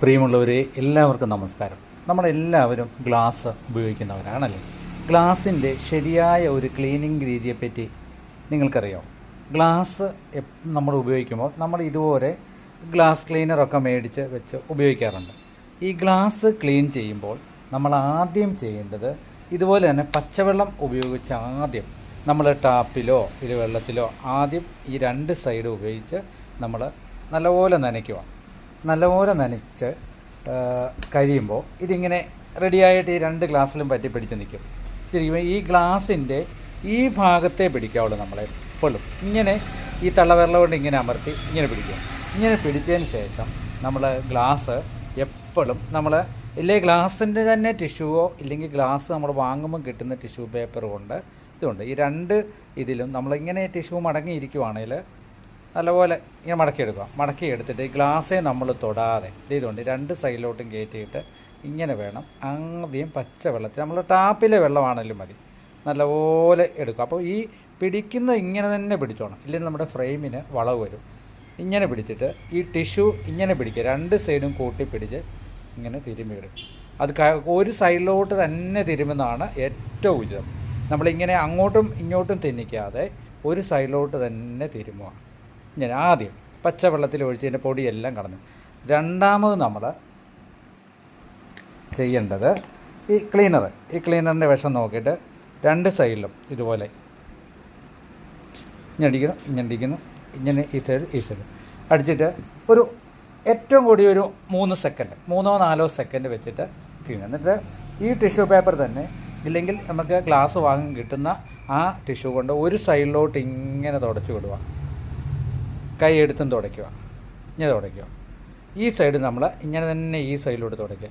പ്രിയമുള്ളവരെ എല്ലാവർക്കും നമസ്കാരം. നമ്മളെല്ലാവരും ഗ്ലാസ് ഉപയോഗിക്കുന്നവരാണല്ലേ? ഗ്ലാസിന്റെ ശരിയായ ഒരു ക്ലീനിങ് രീതിയെപ്പറ്റി നിങ്ങൾക്കറിയാം. ഗ്ലാസ് നമ്മൾ ഉപയോഗിക്കുമ്പോൾ നമ്മൾ ഇതുപോലെ ഗ്ലാസ് ക്ലീനറൊക്കെ മേടിച്ച് വെച്ച് ഉപയോഗിക്കാറുണ്ട്. ഈ ഗ്ലാസ് ക്ലീൻ ചെയ്യുമ്പോൾ നമ്മൾ ആദ്യം ചെയ്യേണ്ടത് ഇതുപോലെ തന്നെ പച്ചവെള്ളം ഉപയോഗിച്ച് ആദ്യം നമ്മൾ ടാപ്പിലോ ഇത് വെള്ളത്തിലോ ആദ്യം ഈ രണ്ട് സൈഡ് ഉപയോഗിച്ച് നമ്മൾ നല്ലപോലെ നനയ്ക്കുക. നല്ലപോലെ നനച്ച് കഴിയുമ്പോൾ ഇതിങ്ങനെ റെഡിയായിട്ട് ഈ രണ്ട് ഗ്ലാസ്സിലും പറ്റി പിടിച്ച് നിൽക്കും. ശരിക്കും ഈ ഗ്ലാസിന്റെ ഈ ഭാഗത്തെ പിടിക്കാവുള്ളൂ നമ്മളെ എപ്പോഴും ഇങ്ങനെ ഈ തള്ളവിരല കൊണ്ട് ഇങ്ങനെ അമർത്തി ഇങ്ങനെ പിടിക്കും ഇങ്ങനെ പിടിച്ചതിന് ശേഷം നമ്മൾ ഗ്ലാസ് എപ്പോഴും നമ്മൾ ഇല്ലേ ഗ്ലാസിന്റെ തന്നെ ടിഷ്യൂവോ ഇല്ലെങ്കിൽ ഗ്ലാസ് നമ്മൾ വാങ്ങുമ്പോൾ കിട്ടുന്ന ടിഷ്യൂ പേപ്പർ കൊണ്ട് ഇതുണ്ട്. ഈ രണ്ട് ഇതിലും നമ്മളിങ്ങനെ ടിഷ്യൂ മടങ്ങിയിരിക്കുവാണെങ്കിൽ നല്ലപോലെ ഇങ്ങനെ മടക്കിയെടുക്കുക. മടക്കി എടുത്തിട്ട് ഈ നമ്മൾ തൊടാതെ ഇത് ഇതുകൊണ്ട് രണ്ട് സൈഡിലോട്ടും കയറ്റിയിട്ട് ഇങ്ങനെ വേണം ആദ്യം പച്ച വെള്ളത്തിൽ നമ്മൾ ടാപ്പിലെ വെള്ളമാണെങ്കിലും മതി. നല്ലപോലെ എടുക്കുക. അപ്പോൾ ഈ പിടിക്കുന്ന ഇങ്ങനെ തന്നെ പിടിച്ചോണം. ഇല്ലെങ്കിൽ നമ്മുടെ ഫ്രെയിമിന് വളവ് വരും. ഇങ്ങനെ പിടിച്ചിട്ട് ഈ ടിഷ്യു ഇങ്ങനെ പിടിക്കുക. രണ്ട് സൈഡും കൂട്ടി പിടിച്ച് ഇങ്ങനെ തിരുമ്മി അത് ഒരു സൈഡിലോട്ട് തന്നെ തിരുമുന്നതാണ് ഏറ്റവും ഉചിതം. നമ്മളിങ്ങനെ അങ്ങോട്ടും ഇങ്ങോട്ടും തിന്നിക്കാതെ ഒരു സൈഡിലോട്ട് തന്നെ തിരുമുക ഇങ്ങനെ ആദ്യം പച്ചവെള്ളത്തിൽ ഒഴിച്ച് ഇതിന്റെ പൊടിയെല്ലാം കളഞ്ഞു. രണ്ടാമത് നമ്മൾ ചെയ്യേണ്ടത് ഈ ക്ലീനർ ഈ ക്ലീനറിന്റെ വിഷം നോക്കിയിട്ട് രണ്ട് സൈഡിലും ഇതുപോലെ ഇങ്ങനെ അടിക്കുന്നു ഇങ്ങനെ ഇങ്ങനെ ഈ സൈഡ് ഈ സൈഡ് അടിച്ചിട്ട് ഒരു ഏറ്റവും കൂടി ഒരു മൂന്ന് സെക്കൻഡ് മൂന്നോ നാലോ സെക്കൻഡ് വെച്ചിട്ട് ക്ലീൻ എന്നിട്ട് ഈ ടിഷ്യൂ പേപ്പർ തന്നെ ഇല്ലെങ്കിൽ നമുക്ക് ഗ്ലാസ് വാങ്ങി കിട്ടുന്ന ആ ടിഷ്യൂ കൊണ്ട് ഒരു സൈഡിലോട്ട് ഇങ്ങനെ തുടച്ചു വിടുക. കൈ എടുത്തും തുടയ്ക്കുക. ഇങ്ങനെ തുടയ്ക്കുക. ഈ സൈഡ് നമ്മൾ ഇങ്ങനെ തന്നെ ഈ സൈഡിലോട്ട് തുടയ്ക്കുക.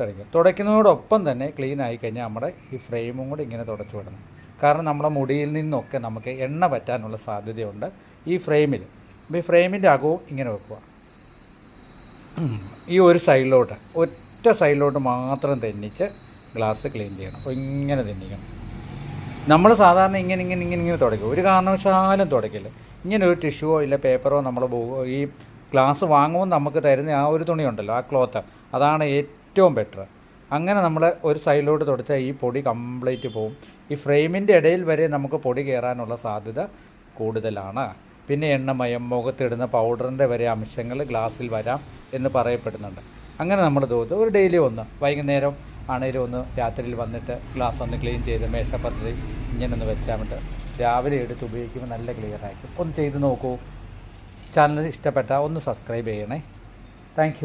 തുടയ്ക്കുക. തുടയ്ക്കുന്നതോടൊപ്പം തന്നെ ക്ലീൻ ആയി കഴിഞ്ഞാൽ നമ്മുടെ ഈ ഫ്രെയിമും കൂടി ഇങ്ങനെ തുടച്ചു വിടണം. കാരണം നമ്മുടെ മുടിയിൽ നിന്നൊക്കെ നമുക്ക് എണ്ണ പറ്റാനുള്ള സാധ്യതയുണ്ട്. ഈ ഫ്രെയിമിൽ അപ്പോൾ ഈ ഫ്രെയിമിന്റെ അകവും ഇങ്ങനെ വെക്കുക. ഈ ഒരു സൈഡിലോട്ട് ഒറ്റ സൈഡിലോട്ട് മാത്രം തെന്നിച്ച് ഗ്ലാസ് ക്ലീൻ ചെയ്യണം. അപ്പോൾ ഇങ്ങനെ തെന്നിക്കണം. നമ്മൾ സാധാരണ ഇങ്ങനെ ഇങ്ങനെ ഇങ്ങനെ ഇങ്ങനെ തുടയ്ക്കും. ഒരു കാരണവശാലും തുടയ്ക്കില്ല. ഇങ്ങനെ ഒരു ടിഷ്യൂവോ ഇല്ല പേപ്പറോ നമ്മൾ ഈ ഗ്ലാസ് വാങ്ങുമ്പോൾ നമുക്ക് തരുന്ന ആ ഒരു തുണിയുണ്ടല്ലോ ആ ക്ലോത്ത് അതാണ് ഏറ്റവും ബെറ്റർ അങ്ങനെ നമ്മൾ ഒരു സൈഡിലോട്ട് തുടച്ചാൽ ഈ പൊടി കംപ്ലീറ്റ് പോവും. ഈ ഫ്രെയിമിന്റെ ഇടയിൽ വരെ നമുക്ക് പൊടി കയറാനുള്ള സാധ്യത കൂടുതലാണ്. പിന്നെ എണ്ണമയം മുഖത്തിടുന്ന പൗഡറിന്റെ വരെ അംശങ്ങൾ ഗ്ലാസ്സിൽ വരാം എന്ന് പറയപ്പെടുന്നുണ്ട്. അങ്ങനെ നമ്മൾ തോന്നുന്നു ഒരു ഡെയിലി ഒന്ന് വൈകുന്നേരം ആണെങ്കിലും ഒന്ന് രാത്രിയിൽ വന്നിട്ട് ഗ്ലാസ് ഒന്ന് ക്ലീൻ ചെയ്ത് മേശപ്പുറത്ത് ഇങ്ങനെ ഒന്ന് വെച്ചാൽ രാവിലെ എടുത്ത് ഉപയോഗിക്കുമ്പോൾ നല്ല ക്ലിയർ ആയിരിക്കും. ഒന്ന് ചെയ്ത് നോക്കൂ. ചാനൽ ഇഷ്ടപ്പെട്ടാൽ ഒന്ന് സബ്സ്ക്രൈബ് ചെയ്യണേ. താങ്ക്